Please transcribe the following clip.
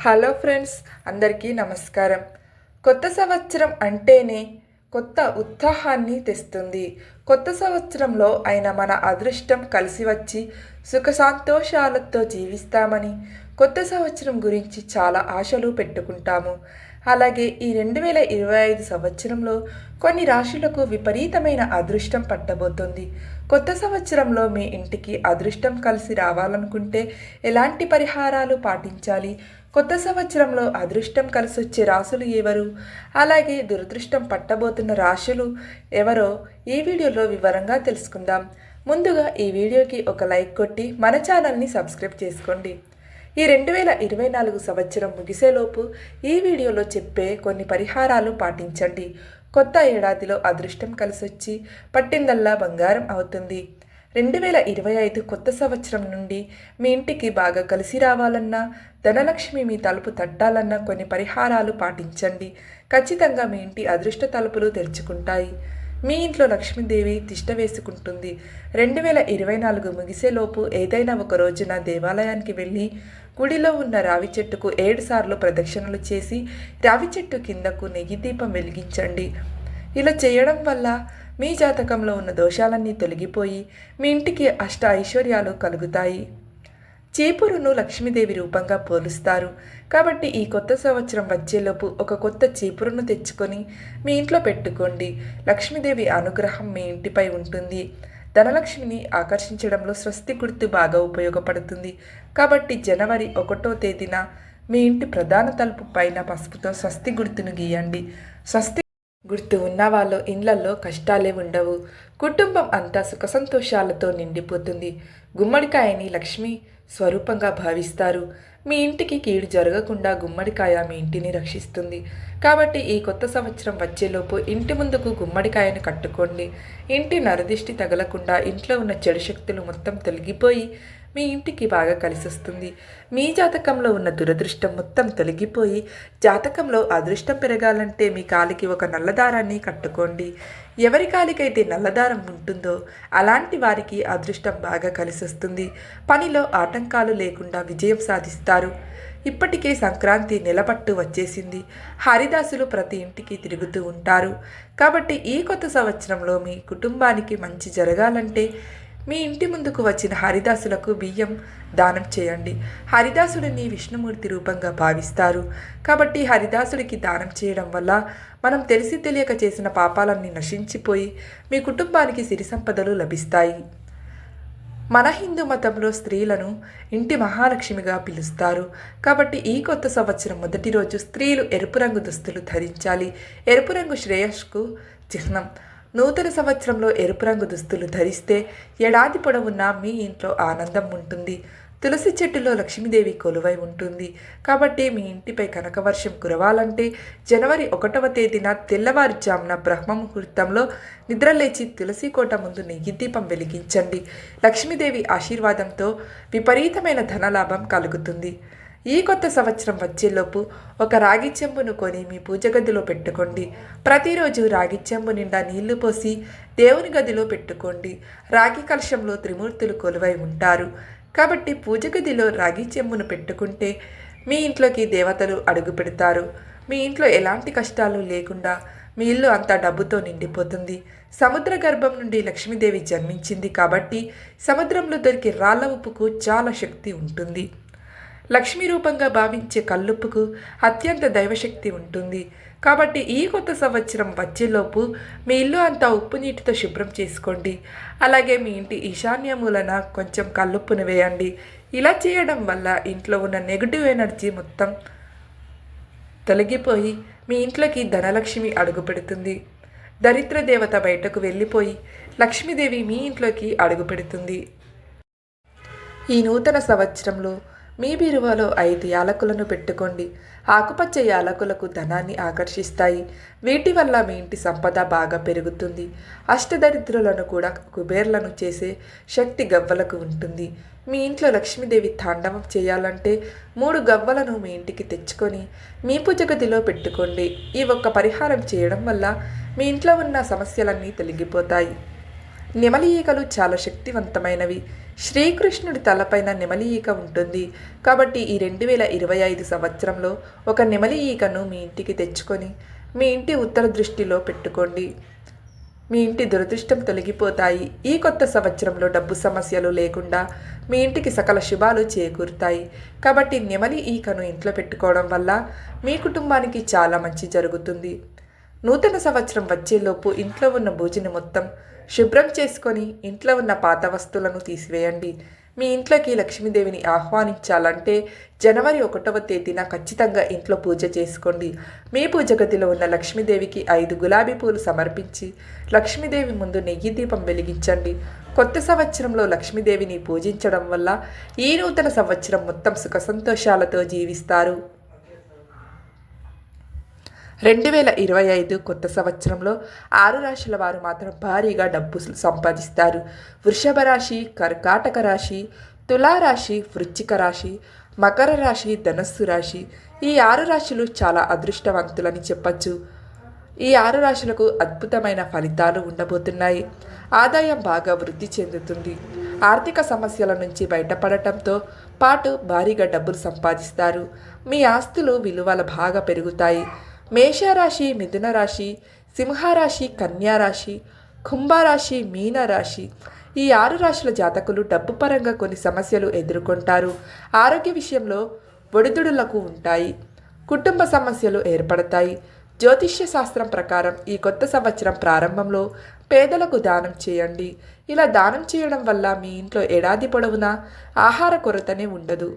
Hello friends అందరికీ నమస్కారం. కొత్త సంవత్సరం అంటేనే కొత్త ఉత్సాహాన్ని తెస్తుంది. కొత్త సంవత్సరంలో అయిన మన అదృష్టం కలిసి వచ్చి సుఖ సంతోషాలతో జీవిస్తామని కొత్త సంవత్సరం గురించి చాలా ఆశలు పెట్టుకుంటాము. అలాగే ఈ రెండు వేల ఇరవై ఐదు సంవత్సరంలో కొన్ని రాశులకు విపరీతమైన అదృష్టం పట్టబోతుంది. కొత్త సంవత్సరంలో మీ ఇంటికి అదృష్టం కలిసి రావాలనుకుంటే ఎలాంటి పరిహారాలు పాటించాలి? కొత్త సంవత్సరంలో అదృష్టం కలిసి వచ్చే రాశులు ఎవరు? అలాగే దురదృష్టం పట్టబోతున్న రాశులు ఎవరో ఈ వీడియోలో వివరంగా తెలుసుకుందాం. ముందుగా ఈ వీడియోకి ఒక లైక్ కొట్టి మన ఛానల్ని సబ్స్క్రైబ్ చేసుకోండి. ఈ రెండు వేల ఇరవై నాలుగు సంవత్సరం ముగిసేలోపు ఈ వీడియోలో చెప్పే కొన్ని పరిహారాలు పాటించండి. కొత్త ఏడాదిలో అదృష్టం కలిసొచ్చి పట్టిందల్లా బంగారం అవుతుంది. రెండు వేల ఇరవై ఐదు కొత్త సంవత్సరం నుండి మీ ఇంటికి బాగా కలిసి రావాలన్నా ధనలక్ష్మి మీ తలుపు తట్టాలన్నా కొన్ని పరిహారాలు పాటించండి. ఖచ్చితంగా మీ ఇంటి అదృష్ట తలుపులు తెరుచుకుంటాయి. మీ ఇంట్లో లక్ష్మీదేవి తిష్ట వేసుకుంటుంది. రెండు వేల ఇరవై నాలుగు ముగిసేలోపు ఏదైనా ఒక రోజున దేవాలయానికి వెళ్ళి గుడిలో ఉన్న రావి చెట్టుకు ఏడుసార్లు ప్రదక్షిణలు చేసి రావి చెట్టు కిందకు నెయ్యి దీపం వెలిగించండి. ఇలా చేయడం వల్ల మీ జాతకంలో ఉన్న దోషాలన్నీ తొలగిపోయి మీ ఇంటికి అష్ట ఐశ్వర్యాలు కలుగుతాయి. చీపురును లక్ష్మీదేవి రూపంగా పోలుస్తారు. కాబట్టి ఈ కొత్త సంవత్సరం వచ్చేలోపు ఒక కొత్త చీపురును తెచ్చుకొని మీ ఇంట్లో పెట్టుకోండి. లక్ష్మీదేవి అనుగ్రహం మీ ఇంటిపై ఉంటుంది. ధనలక్ష్మిని ఆకర్షించడంలో స్వస్తి గుర్తు బాగా ఉపయోగపడుతుంది. కాబట్టి జనవరి ఒకటో తేదీన మీ ఇంటి ప్రధాన తలుపు పైన పసుపుతో స్వస్తి గుర్తును గీయండి. స్వస్తి గుర్తు ఉన్న వాళ్ళు ఇండ్లలో కష్టాలే ఉండవు. కుటుంబం అంతా సుఖ సంతోషాలతో నిండిపోతుంది. గుమ్మడికాయని లక్ష్మి స్వరూపంగా భావిస్తారు. మీ ఇంటికి కీడు జరగకుండా గుమ్మడికాయ మీ ఇంటిని రక్షిస్తుంది. కాబట్టి ఈ కొత్త సంవత్సరం వచ్చేలోపు ఇంటి ముందుకు గుమ్మడికాయను కట్టుకోండి. ఇంటి నరదిష్టి తగలకుండా ఇంట్లో ఉన్న చెడు శక్తులు మొత్తం తొలగిపోయి మీ ఇంటికి బాగా కలిసొస్తుంది. మీ జాతకంలో ఉన్న దురదృష్టం మొత్తం తొలగిపోయి జాతకంలో అదృష్టం పెరగాలంటే మీ కాలికి ఒక నల్లదారాన్ని కట్టుకోండి. ఎవరి కాలికైతే నల్లదారం ఉంటుందో అలాంటి వారికి అదృష్టం బాగా కలిసొస్తుంది. పనిలో ఆటంకాలు లేకుండా విజయం సాధిస్తారు. ఇప్పటికే సంక్రాంతి నిలబట్టు వచ్చేసింది. హరిదాసులు ప్రతి ఇంటికి తిరుగుతూ ఉంటారు. కాబట్టి ఈ కొత్త సంవత్సరంలో మీ కుటుంబానికి మంచి జరగాలంటే మీ ఇంటి ముందుకు వచ్చిన హరిదాసులకు బియ్యం దానం చేయండి. హరిదాసుడిని విష్ణుమూర్తి రూపంగా భావిస్తారు. కాబట్టి హరిదాసుడికి దానం చేయడం వల్ల మనం తెలిసి తెలియక చేసిన పాపాలన్నీ నశించిపోయి మీ కుటుంబానికి సిరి సంపదలు లభిస్తాయి. మన హిందూ మతంలో స్త్రీలను ఇంటి మహాలక్ష్మిగా పిలుస్తారు. కాబట్టి ఈ కొత్త సంవత్సరం మొదటి రోజు స్త్రీలు ఎరుపు రంగు దుస్తులు ధరించాలి. ఎరుపు రంగు శ్రేయస్కు చిహ్నం. నూతన సంవత్సరంలో ఎరుపు రంగు దుస్తులు ధరిస్తే ఏడాది పొడవునా మీ ఇంట్లో ఆనందం ఉంటుంది. తులసి చెట్టులో లక్ష్మీదేవి కొలువై ఉంటుంది. కాబట్టి మీ ఇంటిపై కనకవర్షం కురవాలంటే జనవరి ఒకటవ తేదీన తెల్లవారుజామున బ్రహ్మ ముహూర్తంలో నిద్రలేచి తులసి కోట ముందు నెయ్యి దీపం వెలిగించండి. లక్ష్మీదేవి ఆశీర్వాదంతో విపరీతమైన ధనలాభం కలుగుతుంది. ఈ కొత్త సంవత్సరం వచ్చేలోపు ఒక రాగి చెంబును కొని మీ పూజ గదిలో పెట్టుకోండి. ప్రతిరోజు రాగి చెంబు నిండా నీళ్ళు పోసి దేవుని గదిలో పెట్టుకోండి. రాగి కలశంలో త్రిమూర్తులు కొలువై ఉంటారు. కాబట్టి పూజ గదిలో రాగి చెంబును పెట్టుకుంటే మీ ఇంట్లోకి దేవతలు అడుగు పెడతారు. మీ ఇంట్లో ఎలాంటి కష్టాలు లేకుండా మీ ఇల్లు అంతా డబ్బుతో నిండిపోతుంది. సముద్ర గర్భం నుండి లక్ష్మీదేవి జన్మించింది కాబట్టి సముద్రంలో దొరికే రాళ్ళ ఉప్పుకు చాలా శక్తి ఉంటుంది. లక్ష్మీ రూపంగా భావించే కల్లుప్పుకు అత్యంత దైవశక్తి ఉంటుంది. కాబట్టి ఈ కొత్త సంవత్సరం వచ్చేలోపు మీ ఇల్లు అంతా ఉప్పు నీటితో శుభ్రం చేసుకోండి. అలాగే మీ ఇంటి ఈశాన్య మూలన కొంచెం కల్లుప్పును వేయండి. ఇలా చేయడం వల్ల ఇంట్లో ఉన్న నెగిటివ్ ఎనర్జీ మొత్తం తొలగిపోయి మీ ఇంట్లోకి ధనలక్ష్మి అడుగుపెడుతుంది దరిద్ర దేవత బయటకు వెళ్ళిపోయి లక్ష్మీదేవి మీ ఇంట్లోకి అడుగుపెడుతుంది ఈ నూతన సంవత్సరంలో మీ బీరువాలో ఐదు యాలకులను పెట్టుకోండి. ఆకుపచ్చ యాలకులకు ధనాన్ని ఆకర్షిస్తాయి. వీటి వల్ల మీ ఇంటి సంపద బాగా పెరుగుతుంది. అష్టదరిద్రులను కూడా కుబేర్లను చేసే శక్తి గవ్వలకు ఉంటుంది. మీ ఇంట్లో లక్ష్మీదేవి తాండవం చేయాలంటే మూడు గవ్వలను మీ ఇంటికి తెచ్చుకొని మీ పూజ గదిలో పెట్టుకోండి. ఈ ఒక్క పరిహారం చేయడం వల్ల మీ ఇంట్లో ఉన్న సమస్యలన్నీ తొలగిపోతాయి. నెమలి ఈకలు చాలా శక్తివంతమైనవి. శ్రీకృష్ణుడి తలపైన నెమలి ఈక ఉంటుంది. కాబట్టి ఈ రెండు వేల ఇరవై ఐదు సంవత్సరంలో ఒక నెమలి ఈకను మీ ఇంటికి తెచ్చుకొని మీ ఇంటి ఉత్తర దృష్టిలో పెట్టుకోండి. మీ ఇంటి దురదృష్టం తొలగిపోతాయి. ఈ కొత్త సంవత్సరంలో డబ్బు సమస్యలు లేకుండా మీ ఇంటికి సకల శుభాలు చేకూరుతాయి. కాబట్టి నెమలి ఈకను ఇంట్లో పెట్టుకోవడం వల్ల మీ కుటుంబానికి చాలా మంచి జరుగుతుంది. నూతన సంవత్సరం వచ్చేలోపు ఇంట్లో ఉన్న భోజనం మొత్తం శుభ్రం చేసుకొని ఇంట్లో ఉన్న పాత వస్తువులను తీసివేయండి. మీ ఇంట్లోకి లక్ష్మీదేవిని ఆహ్వానించాలంటే జనవరి ఒకటవ తేదీన ఖచ్చితంగా ఇంట్లో పూజ చేసుకోండి. మీ పూజ గదిలో ఉన్న లక్ష్మీదేవికి ఐదు గులాబీ పూలు సమర్పించి లక్ష్మీదేవి ముందు నెయ్యి దీపం వెలిగించండి. కొత్త సంవత్సరంలో లక్ష్మీదేవిని పూజించడం వల్ల ఈ నూతన సంవత్సరం మొత్తం సుఖ సంతోషాలతో జీవిస్తారు. రెండు వేల ఇరవై ఐదు కొత్త సంవత్సరంలో ఆరు రాశుల వారు మాత్రం భారీగా డబ్బు సంపాదిస్తారు. వృషభ రాశి కర్కాటక రాశి తులారాశి వృచ్చిక రాశి మకర రాశి ధనస్సు రాశి ఈ ఆరు రాశులు చాలా అదృష్టవంతులని చెప్పచ్చు. ఈ ఆరు రాశులకు అద్భుతమైన ఫలితాలు ఉండబోతున్నాయి. ఆదాయం బాగా వృద్ధి చెందుతుంది. ఆర్థిక సమస్యల నుంచి బయటపడటంతో పాటు భారీగా డబ్బులు సంపాదిస్తారు. మీ ఆస్తులు విలువలు బాగా పెరుగుతాయి. మేషరాశి మిథున రాశి సింహరాశి కన్యారాశి కుంభరాశి మీనరాశి. ఈ ఆరు రాశుల జాతకులు డబ్బు పరంగా కొన్ని సమస్యలు ఎదుర్కొంటారు. ఆరోగ్య విషయంలో ఒడిదుడులకు ఉంటాయి. కుటుంబ సమస్యలు ఏర్పడతాయి. జ్యోతిష్య శాస్త్రం ప్రకారం ఈ కొత్త సంవత్సరం ప్రారంభంలో పేదలకు దానం చేయండి. ఇలా దానం చేయడం వల్ల మీ ఇంట్లో ఏడాది పొడవునా ఆహార కొరతనే ఉండదు.